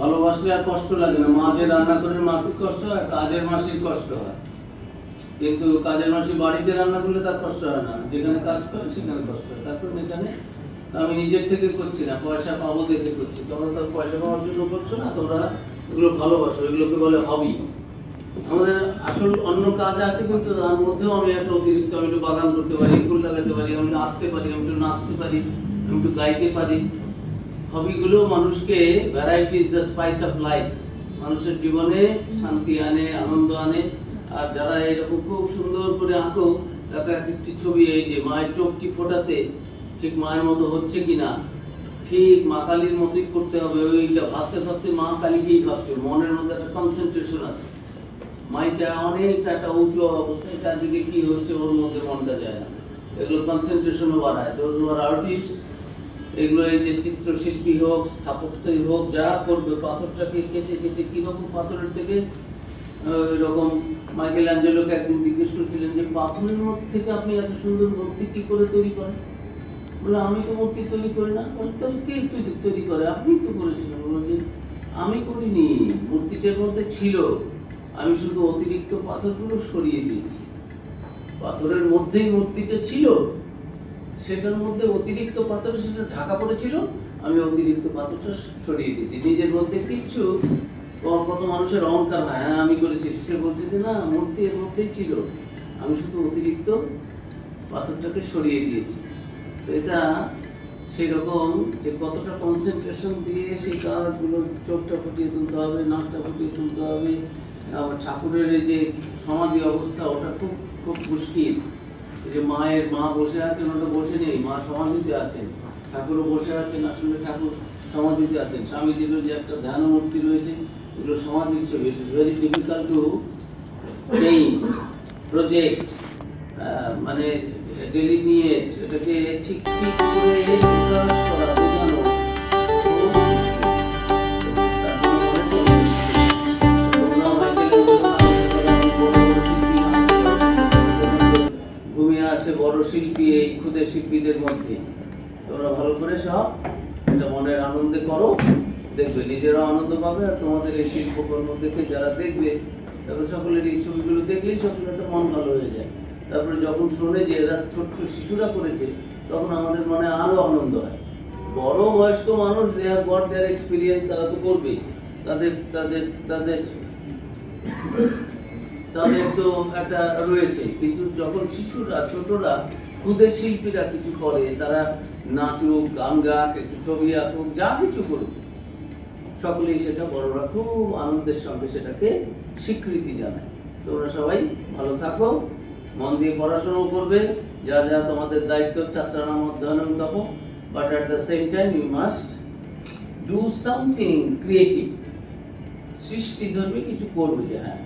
ভালোবাসলে আর কষ্ট লাগে না। মা যে রান্না করে, মাকে কষ্ট হয়, কাজের মাসির কষ্ট হয়। কিন্তু কাজের মাসি বাড়িতে রান্না করলে তার কষ্ট হয় না। যেখানে কাজ করে, সেখানে কষ্ট হয়। তারপর এখানে আমি নিজের থেকে করছি না, পয়সা পাবো দেখে করছি। তোমরা তো পয়সা পাওয়ার জন্য করছ না, তোমরা এগুলো ভালোবাসো, এগুলোকে বলে হবি আমাদের আসল অন্য কাজ আছে, কিন্তু তার মধ্যেও আমি একটা অতিরিক্ত, আমি একটু বাগান করতে পারি, ফুল লাগাতে পারি, আমি আঁকতে পারি, আমি একটু নাচতে পারি, আমি একটু গাইতে পারি। হবিগুলো মানুষকে variety is the spice of life মানুষের জীবনে শান্তি আনে, আনন্দ আনে। আর যারা এরকম খুব সুন্দর করে আঁকো দেখো এক একটি ছবি, এই যে মায়ের চোখটি ফোটাতে, ঠিক মায়ের মতো হচ্ছে কি না ঠিক মা কালীর মতোই করতে হবে, ওইটা ভাবতে ভাবতে মা কালীকেই ভাবছ, মনের মধ্যে একটা কনসেন্ট্রেশন আছে। মাইটা অনেকটা একটা উঁচু অবস্থায়, চারদিকে কি হচ্ছে ওর মধ্যে মনটা যায় না। এগুলো কনসেন্ট্রেশনও বাড়ায়। দোজ আর আর্টিস্ট এগুলো এই যে চিত্রশিল্পী হোক, স্থাপত্যই হোক, যা করবে, পাথরটাকে কেটে কেটে কীরকম পাথরের থেকে এরকম মাইকেল অ্যাঞ্জেলোকে একদিন জিজ্ঞেস করেছিলেন যে, পাথরের মধ্যে থেকে আপনি এত সুন্দর মূর্তি কি করে তৈরি করেন? বলে, আমি তো মূর্তি তৈরি করি না। বলে, তাহলে কে তৈরি তৈরি করে? আপনি তো করেছিলেন। বলে, যে, আমি করিনি। মূর্তিটার মধ্যে ছিল। আমি শুধু অতিরিক্ত পাথরগুলো সরিয়ে দিয়েছি। পাথরের মধ্যেই মূর্তিটা ছিল। সেটার মধ্যে অতিরিক্ত পাথর সেটা ঢাকা পড়েছিল, আমি অতিরিক্ত পাথরটা সরিয়ে দিয়েছি। নিজের মধ্যে কিচ্ছু কত মানুষের অহংকার হয় হ্যাঁ আমি করেছি। সে বলছে যে, না, মূর্তি এর মধ্যেই ছিল। আমি শুধু অতিরিক্ত পাথরটাকে সরিয়ে দিয়েছি। তো এটা সেই রকম যে কতটা কনসেন্ট্রেশন দিয়ে সেই কাজগুলো চোখটা ফুটিয়ে তুলতে হবে, নাকটা ফুটিয়ে তুলতে হবে। আবার ঠাকুরের এই যে সমাধি অবস্থা, ওটা খুব খুব মুশকিল। যে মায়ের, মা বসে আছেন, ওটা বসে নেই, মা সমাধিতে আছেন। ঠাকুরও বসে আছেন আসলে ঠাকুর সমাধিতে আছেন। যে একটা ধ্যান মূর্তি রয়েছে, এগুলো সমাধির ছবি। It is very difficult to project মানে ডেলিনিয়েট এটাকে ঠিক ঠিক করে আনন্দ পাবে আর তোমাদের এই শিল্পকর্ম দেখে যারা দেখবে, তারপরে সকলের এই ছবিগুলো দেখলেই সকলের একটা মন ভালো হয়ে যায়। তারপরে যখন শোনে যে এরা ছোট্ট শিশুরা করেছে, তখন আমাদের মনে আরও আনন্দ হয়। বড় বয়স্ক মানুষ দে হ্যাভ দেয়ার এক্সপিরিয়েন্স তারা তো করবেই। তাদের তাদের তাদের তাদের তো একটা রয়েছে। কিন্তু যখন শিশুরা, ছোটরা ক্ষুদে শিল্পীরা কিছু করে, তারা নাচুক, গান গাক, একটু ছবি আঁকুক, যা কিছু করুক সকলেই সেটা বড়রা খুব আনন্দের সঙ্গে সেটাকে স্বীকৃতি জানায়। তোমরা সবাই ভালো থাকো মন দিয়ে পড়াশোনাও করবে যা যা তোমাদের দায়িত্ব ছাত্রানাম অধ্যয়ন তপ but at the same time you must do something creative সৃষ্টি ধর্মী কিছু করবে যে হ্যাঁ।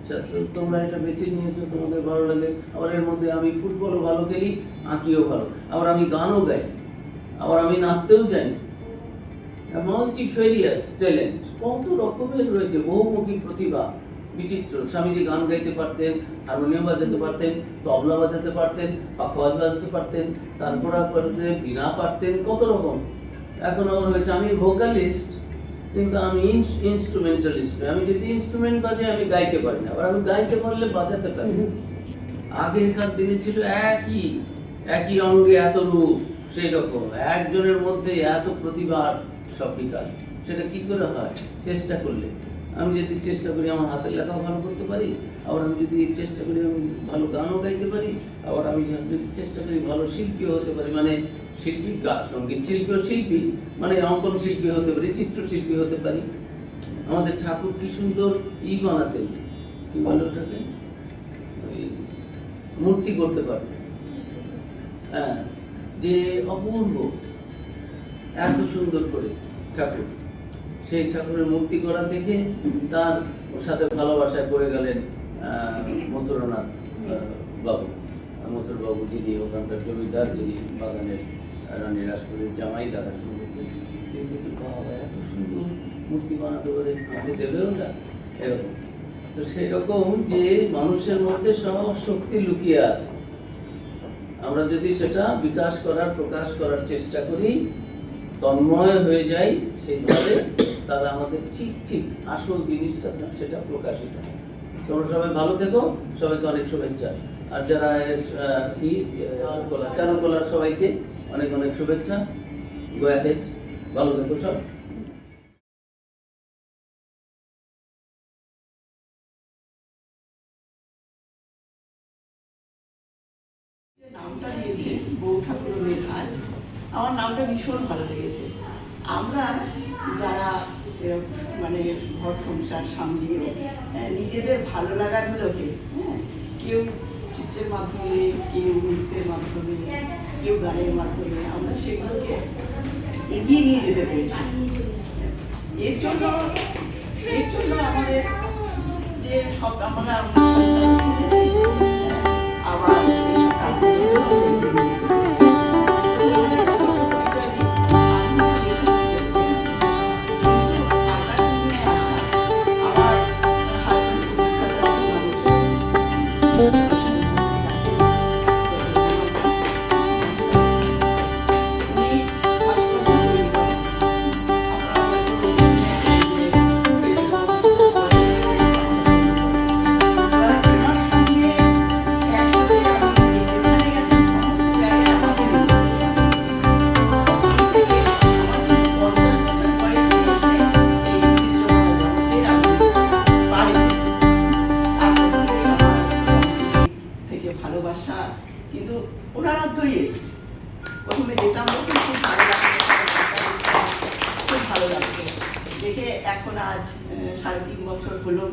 আচ্ছা, তোমরা এটা বেছে নিয়েছো তোমাদের ভালো লাগে। আবার এর মধ্যে আমি ফুটবলও ভালো খেলি আঁকিও ভালো। আবার আমি গানও গাই। আবার আমি নাচতেও যাই। মাল্টিফেরিয়াস ট্যালেন্ট কত রকমের রয়েছে, বহুমুখী প্রতিভা। বিচিত্র। স্বামীজি গান গাইতে পারতেন, হারমোনিয়াম বাজাতে পারতেন, তবলা বাজাতে পারতেন পাখোয়াজ বাজাতে পারতেন, তারপর পারতেন বিনা পারতেন, কত রকম। এখন আবার হয়েছে, আমি ভোকালিস্ট কিন্তু আমি ইনস্ট্রুমেন্টালিস্ট আমি যদি ইনস্ট্রুমেন্ট বাজাই, আমি গাইতে পারি না। আবার আমি গাইতে পারলে বাজাতে পারি। আগেকার দিনে ছিল একই একই অঙ্গে এত রূপ, সেই রকম। একজনের মধ্যে এত প্রতিভার সব বিকাশ। সেটা কি করে হয়? চেষ্টা করলে। আমি যদি চেষ্টা করি আমার হাতের লেখাও ভালো করতে পারি, আবার আমি যদি চেষ্টা করি আমি ভালো গানও গাইতে পারি, আবার আমি যদি চেষ্টা করি ভালো শিল্পীও হতে পারি মানে শিল্পী সংগীত শিল্পী ও শিল্পী মানে অঙ্কন শিল্পী হতে পারি চিত্রশিল্পী হতে পারি। আমাদের ঠাকুর কি সুন্দর ই বানাতেন? কি বলে ওটাকে? মূর্তি করতে পারবে হ্যাঁ যে অপূর্ব। এত সুন্দর করে ঠাকুর সেই ঠাকুরের মূর্তি করা দেখে তার সাথে ভালোবাসায় পড়ে গেলেন মথুরানাথ বাবু। মথুর বাবু যিনি ওখানকার জমিদার, যিনি বাগানের রানী রাজপুরের জামাই দাদা সুন্দর দেখি বাবা এত সুন্দর মূর্তি বানাতে পারে, আমাকে দেবে ওটা এরকম। তো সেই রকম যে মানুষের মধ্যে সব শক্তি লুকিয়ে আছে। আমরা যদি সেটা বিকাশ করার, প্রকাশ করার চেষ্টা করি তন্ময় হয়ে যাই সেইভাবে তাহলে আমাদের ঠিক ঠিক আসল জিনিসটা সেটা প্রকাশিত হয়। তোমরা সবাই ভালো থেকো, সবাইকে অনেক শুভেচ্ছা। আর যারা কি চারুকলা চারুকলার সবাইকে অনেক অনেক শুভেচ্ছা। গো হেড ভালো থেকো সব। নামটা দিয়েছে বউ ঠাকুরের হাট আমার নামটা ভীষণ ভালো লেগেছে। আমরা যারা মানে ঘর সংসার সামলিয়েও হ্যাঁ, নিজেদের ভালো লাগাগুলোকে হ্যাঁ কেউ চিত্রের মাধ্যমে কেউ নৃত্যের মাধ্যমে কেউ গানের মাধ্যমে আমরা সেগুলোকে এগিয়ে নিয়ে যেতে পেরেছি। এর জন্য এর জন্য আমাদের যে সব আমরা আবার মধ্যেই এসছে। প্রথমে যেতাম খুব ভালো খুব ভালো লাগতো। দেখে এখন আজ সাড়ে তিন বছর হলো,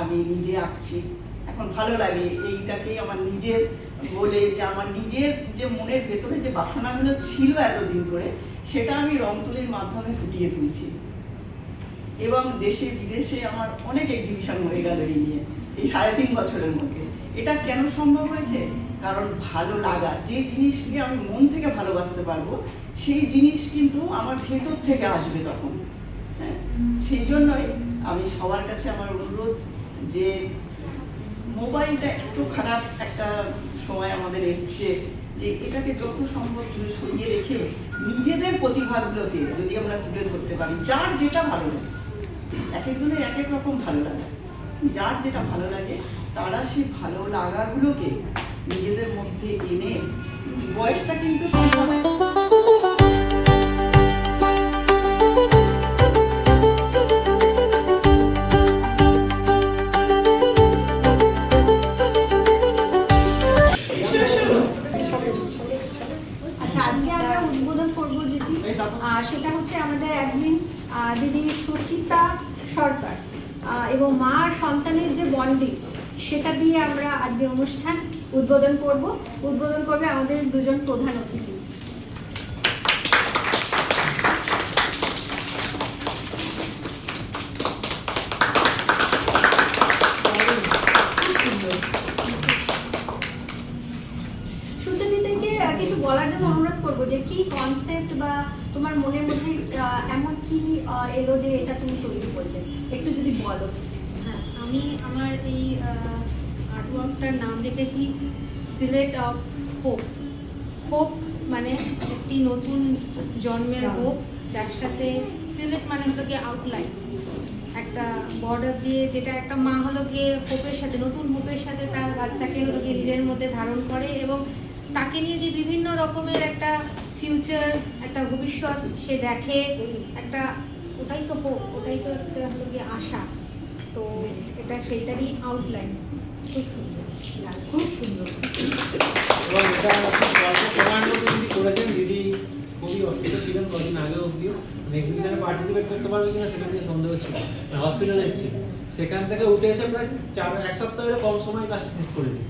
আমি নিজে আঁকছি। এখন ভালো লাগে, এইটাকেই আমার নিজের বলে যে, আমার নিজের যে মনের ভেতরে যে বাসনাগুলো ছিল এতদিন ধরে, সেটা আমি রং তুলির মাধ্যমে ফুটিয়ে তুলছি। এবং দেশে, বিদেশে আমার অনেক এক্সিবিশন হয়ে গেল এই নিয়ে, এই সাড়ে তিন বছরের মধ্যে। এটা কেন সম্ভব হয়েছে? কারণ ভালো লাগা, যে জিনিসকে আমি মন থেকে ভালোবাসতে পারব, সেই জিনিস কিন্তু আমার ভেতর থেকে আসবে তখন। হ্যাঁ? সেই জন্যই আমি সবার কাছে আমার অনুরোধ যে মোবাইলটা এত খারাপ একটা সময় আমাদের এসছে, যে এটাকে যত সম্ভব দূরে সরিয়ে রেখে নিজেদের প্রতিভাগুলোকে যদি আমরা তুলে ধরতে পারি, যার যেটা ভালো লাগে। এক একজনের এক এক রকম ভালো লাগে। যার যেটা ভালো লাগে, তারা সেই ভালো লাগাগুলোকে নিজেদের মধ্যে এনে বয়সটা কিন্তু আচ্ছা আজকে সেটা হচ্ছে আমাদের অ্যাডমিন দিদি সুচিতা সরকার এবং মা সন্তানের যে বন্ডিং, সেটা দিয়ে আমরা আজকের অনুষ্ঠান উদ্বোধন করব। উদ্বোধন করবে আমাদের দুজন প্রধান অতিথি। কিছু বলার জন্য অনুরোধ করব যে কি কনসেপ্ট বা তোমার মনের মধ্যে এমন কি এলো যে এটা তুমি তৈরি করবে একটু যদি বলো। হ্যাঁ আমি আমার এই আর্টওয়ার্কটার নাম রেখেছি সিলেট অফ হোপ। হোপ মানে একটি নতুন জন্মের হোপ যার সাথে সিলেট মানে হলো গিয়ে আউটলাইন একটা বর্ডার দিয়ে যেটা একটা মা হলো গিয়ে হোপের সাথে নতুন হোপের সাথে তার বাচ্চাকে হলো গিয়ে নিজের মধ্যে ধারণ করে এবং তাকে নিয়ে যে বিভিন্ন রকমের একটা ফিউচার একটা ভবিষ্যৎ সে দেখে একটা ওটাই তো হোপ ওটাই তো একটা হলো গিয়ে আশা। তো এটা সেটারই আউটলাইন খুব খুব সুন্দর। এবং এটা খুব গল্প প্রমাণ মতো দিদি করেছেন, দিদি খুবই অসুস্থ ছিলেন কদিন আগে অবধিও। এক্সিবিশনে পার্টিসিপেট করতে পারবে কিনা সেটা নিয়ে সন্দেহ ছিল। হসপিটালে এসেছিল। সেখান থেকে উঠে এসে প্রায় চার, এক সপ্তাহের কম সময় কাজটা শেষ করেছি।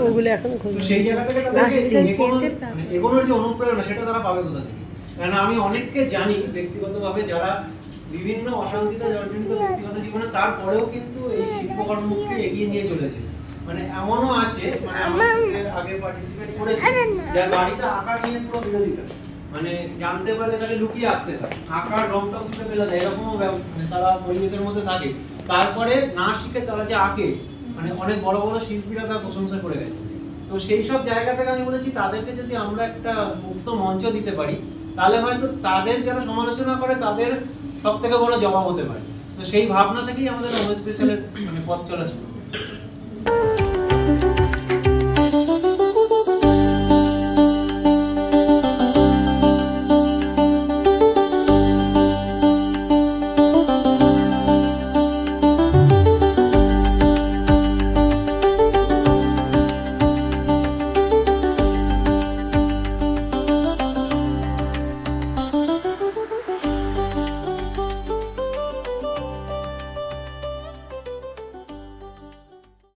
ওগুলো এখন এগোনোর- মানে যে অনুপ্রেরণা সেটা তারা পাবে কোথা থেকে? কারণ আমি অনেককে জানি ব্যক্তিগতভাবে যারা বিভিন্ন অশান্তিতে জর্জরিত ব্যক্তিগত জীবনে তারপরেও কিন্তু এই শিল্পকর্মকে এগিয়ে নিয়ে চলেছে। মানে এমনও আছে মানে আগে পার্টিসিপেট করেছে যার বাড়িতে আঁকা নিয়ে পুরো বিরোধিতা। মানে জানতে পারলে তাকে লুকিয়ে আঁকতে হয়। আঁকার রংটা উঠে ফেলে দেয়, এরকমও মানে তারা পরিবেশের মধ্যে থাকে। তারপরে না শিখে তারা যে আঁকে মানে অনেক বড় বড় শিল্পীরা তার প্রশংসা করে গেছে। তো সেই সব জায়গা থেকে আমি বলেছি, তাদেরকে যদি আমরা একটা মুক্ত মঞ্চ দিতে পারি, তাহলে হয়তো তাদের যারা সমালোচনা করে, তাদের সব থেকে বড় জবাব হতে পারে। তো সেই ভাবনা থেকেই আমাদের হোম স্পেশালের মানে পথ চলা শুরু।